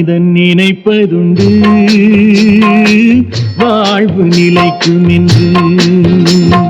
மனிதன் நினைப்பதுண்டு. வாழ்வு நிலைக்கும் என்று.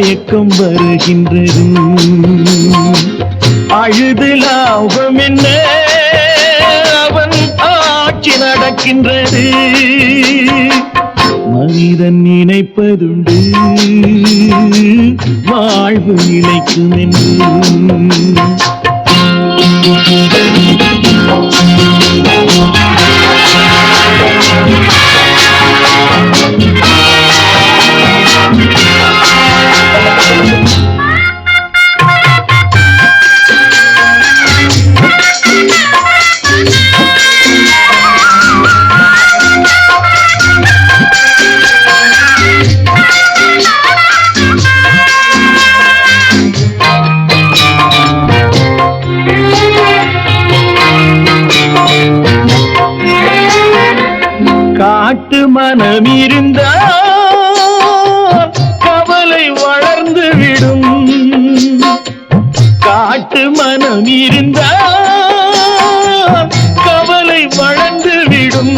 மயக்கம் வருகின்றது. அழுது லாபம் என்ன? அவன் ஆட்சி நடக்கின்றது. மனிதன் நினைப்பதுண்டு. வாழ்வு நிலைக்கும் என்று. காட்டு மனம் இருந்தால் கவலை வளர்ந்து விடும். காட்டு மனம் இருந்தால் கவலை வளர்ந்து விடும்.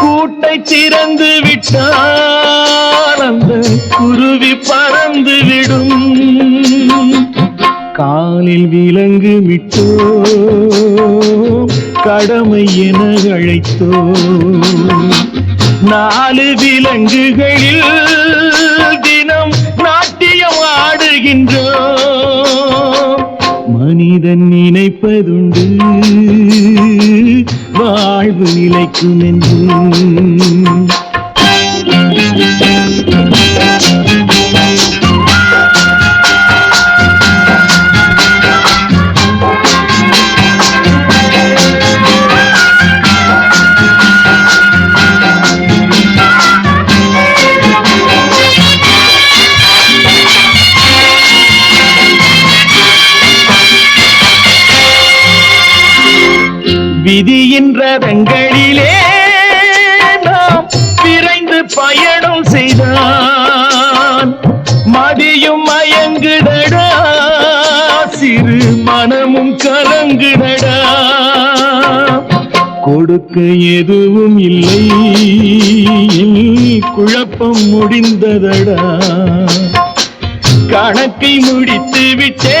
கூட்டை திறந்து விட்டால் அந்த குருவி பறந்து விடும். காலில் விலங்கு விட்டோ கடமை என அழைத்தோ. நாலு விலங்குகளில் தினம் நாட்டியம் ஆடுகின்றோம். மனிதன் நினைப்பதுண்டு வாழ்வு நிலைக்கும் என்று. விதியின் ரதங்களிலே நாம் விரைந்து பயணம் செய்தான். மதியும் மயங்குதடா சிறு மனமும் கலங்குதடா கொடுக்க எதுவும் இல்லை குழப்பம் முடிந்ததடா. கணக்கை முடித்து விட்டே